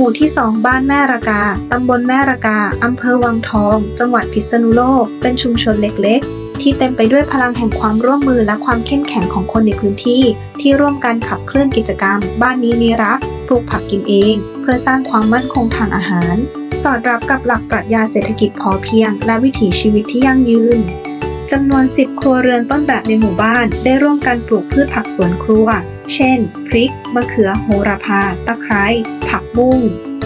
มู่ที่ 2 บ้านแม่ระกา ตำบลแม่ระกา อำเภอวังทอง จังหวัดพิษณุโลก เป็นชุมชนเล็ก ๆ ที่เต็มไปด้วยพลังแห่งความร่วมมือและความเข้มแข็งของคนในพื้นที่ ที่ร่วมกันขับเคลื่อนกิจกรรม บ้านนี้มีรัก ปลูกผักกินเอง เพื่อสร้างความมั่นคงทางอาหาร สอดรับกับหลักปรัชญาเศรษฐกิจพอเพียง และวิถีชีวิตที่ยั่งยืนจำนวน 10 ครัวเรือนต้นแบบในหมู่บ้าน ได้ร่วมกันปลูกพืชผักสวนครัว เช่น พริก มะเขือโหระพา ตะไคร้ ผักบุ้ง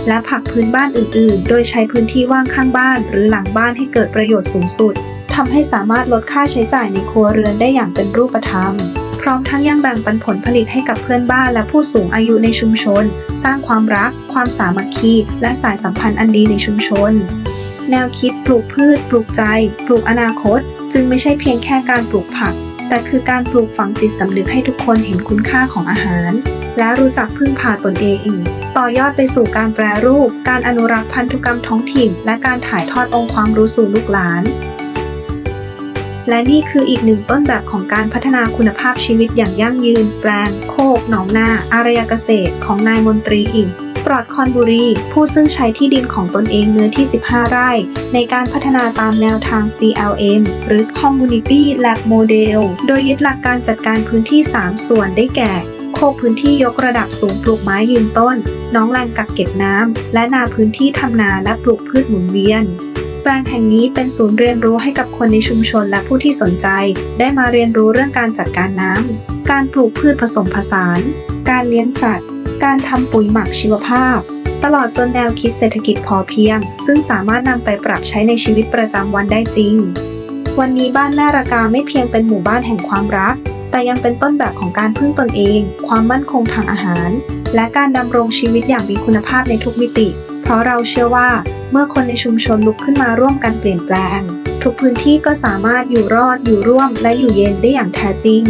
และผักพื้นบ้านอื่น ๆ โดยใช้พื้นที่ว่างข้างบ้านหรือหลังบ้านให้เกิดประโยชน์สูงสุดทำให้สามารถลดค่าใช้จ่ายในครัวเรือนได้อย่างเป็นรูปธรรม พร้อมทั้งยังแบ่งปันผลผลิตให้กับเพื่อนบ้านและผู้สูงอายุในชุมชน สร้างความรัก ความสามัคคี และสายสัมพันธ์อันดีในชุมชน แนวคิดปลูกพืช ปลูกใจ ปลูกอนาคต จึงไม่ใช่เพียงแค่การปลูกผัก แต่คือการปลูกฝังจิตสำนึกให้ทุกคนเห็นคุณค่าของอาหาร และรู้จักพึ่งพาตนเอง ต่อยอดไปสู่การแปรรูป การอนุรักษ์พันธุกรรมท้องถิ่น และการถ่ายทอดองค์ความรู้สู่ลูกหลาน และนี่คืออีกหนึ่งต้นแบบของการพัฒนาคุณภาพชีวิตอย่างยั่งยืน แปลง โคกหนองนาอารยเกษตร ของนายมนตรีอิ่ ปลอดคอนบุรี ผู้ซึ่งใช้ที่ดินของตนเองเนื้อที่ 15 ไร่ ในการพัฒนาตามแนวทาง CLM หรือ Community Lab Model โดยยึดหลักการจัดการพื้นที่ 3 ส่วนได้แก่โคกพื้นที่ยกระดับสูงปลูกไม้ยืนต้น น้องแหล่งกักเก็บน้ำ และนาพื้นที่ทำนาและปลูกพืชหมุนเวียนแปลงแห่งนี้เป็นศูนย์เรียนรู้ให้กับคนในชุมชนและผู้ที่สนใจ ได้มาเรียนรู้เรื่องการจัดการน้ำ การปลูกพืชผสมผสาน การเลี้ยงสัตว์ การทำปุ๋ยหมักชีวภาพ ตลอดจนแนวคิดเศรษฐกิจพอเพียง ซึ่งสามารถนำไปปรับใช้ในชีวิตประจำวันได้จริง วันนี้บ้านแม่ระกาไม่เพียงเป็นหมู่บ้านแห่งความรัก แต่ยังเป็นต้นแบบของการพึ่งตนเอง ความมั่นคงทางอาหาร และการดำรงชีวิตอย่างมีคุณภาพในทุกมิติ เพราะเราเชื่อว่าเมื่อคนในชุมชนลุกขึ้นมาร่วมกันเปลี่ยนแปลง ทุกพื้นที่ก็สามารถอยู่รอดอยู่ร่วม และอยู่เย็นได้อย่างแท้จริง